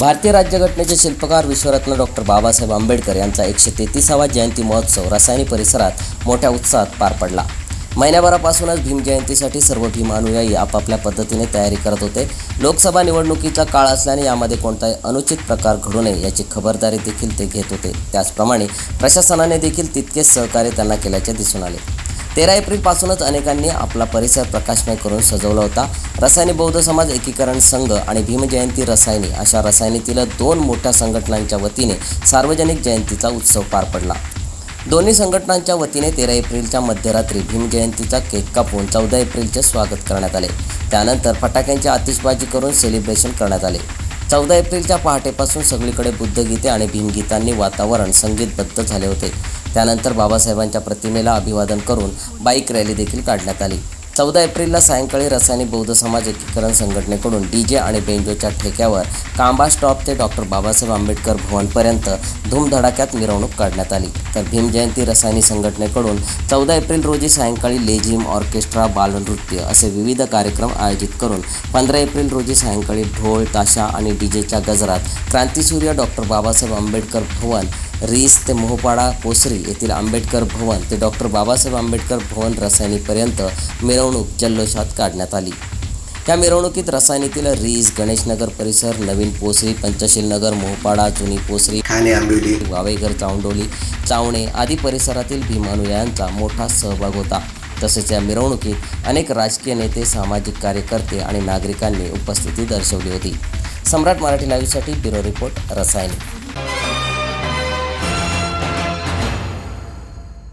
भारतीय राज्यघटनेचे शिल्पकार विश्वरत्न डॉक्टर बाबासाहेब आंबेडकर यांचा एकशे तेहतीसावा जयंती महोत्सव रसायनी परिसरात मोठ्या उत्साहात पार पडला. महिन्याभरापासूनच भीम जयंतीसाठी सर्व भीम अनुयायी आपापल्या पद्धतीने तयारी करत होते. लोकसभा निवडणुकीचा काळ असल्याने यामध्ये कोणताही अनुचित प्रकार घडू नये याची खबरदारी देखील ते घेत होते. त्याचप्रमाणे प्रशासनाने देखील तितकेच सहकार्य त्यांना केल्याचे दिसून आले. तेरा एप्रिलपासूनच अनेकांनी आपला परिसर प्रकाशमय करून सजवला होता. रसायनी बौद्ध समाज एकीकरण संघ आणि भीमजयंती रसायनी अशा रसायनीतील दोन मोठ्या संघटनांच्या वतीने सार्वजनिक जयंतीचा उत्सव पार पडला. दोन्ही संघटनांच्या वतीने तेरा एप्रिलच्या मध्यरात्री भीमजयंतीचा केक कापून चौदा एप्रिलचे स्वागत करण्यात आले. त्यानंतर फटाक्यांची आतिषबाजी करून सेलिब्रेशन करण्यात आले. चौदा एप्रिलच्या पहाटेपासून सगळीकडे बुद्धगीते आणि भीमगीतांनी वातावरण संगीतबद्ध झाले होते. त्यानंतर बाबासाहेबांच्या प्रतिमेला अभिवादन करून बाईक रॅली देखील काढण्यात आली. चौदा एप्रिलला सायंकाळी रसायनी बौद्ध समाज एकीकरण संघटनेकडून डी जे आणि बेंजोच्या ठेक्यावर कांबा स्टॉप ते डॉक्टर बाबासाहेब आंबेडकर भवनपर्यंत धूमधडाक्यात मिरवणूक काढण्यात आली. तर भीमजयंती रसायनी संघटनेकडून चौदा एप्रिल रोजी सायंकाळी लेझिम ऑर्केस्ट्रा बालनृत्य असे विविध कार्यक्रम आयोजित करून पंधरा एप्रिल रोजी सायंकाळी ढोल ताशा आणि डीजेच्या गजरात क्रांतीसूर्य डॉक्टर बाबासाहेब आंबेडकर भवन रीस ते मोहपाडा पोसरी येथील आंबेडकर भवन ते डॉक्टर बाबासाहेब आंबेडकर भवन रसायनीपर्यंत मिरवणूक जल्लोषात काढण्यात आली. या मिरवणुकीत रसायनीतील रीस गणेशनगर परिसर नवीन पोसरी पंचशील नगर मोहपाडा जुनी पोसरी ठाणे आंबिवली वावेघर चावंडोली चावणे आदी परिसरातील भीमानुयायांचा मोठा सहभाग होता. तसेच या मिरवणुकीत अनेक राजकीय नेते सामाजिक कार्यकर्ते आणि नागरिकांनी उपस्थिती दर्शवली होती. सम्राट मराठी लाईव्हसाठी ब्युरो रिपोर्ट रसायनी.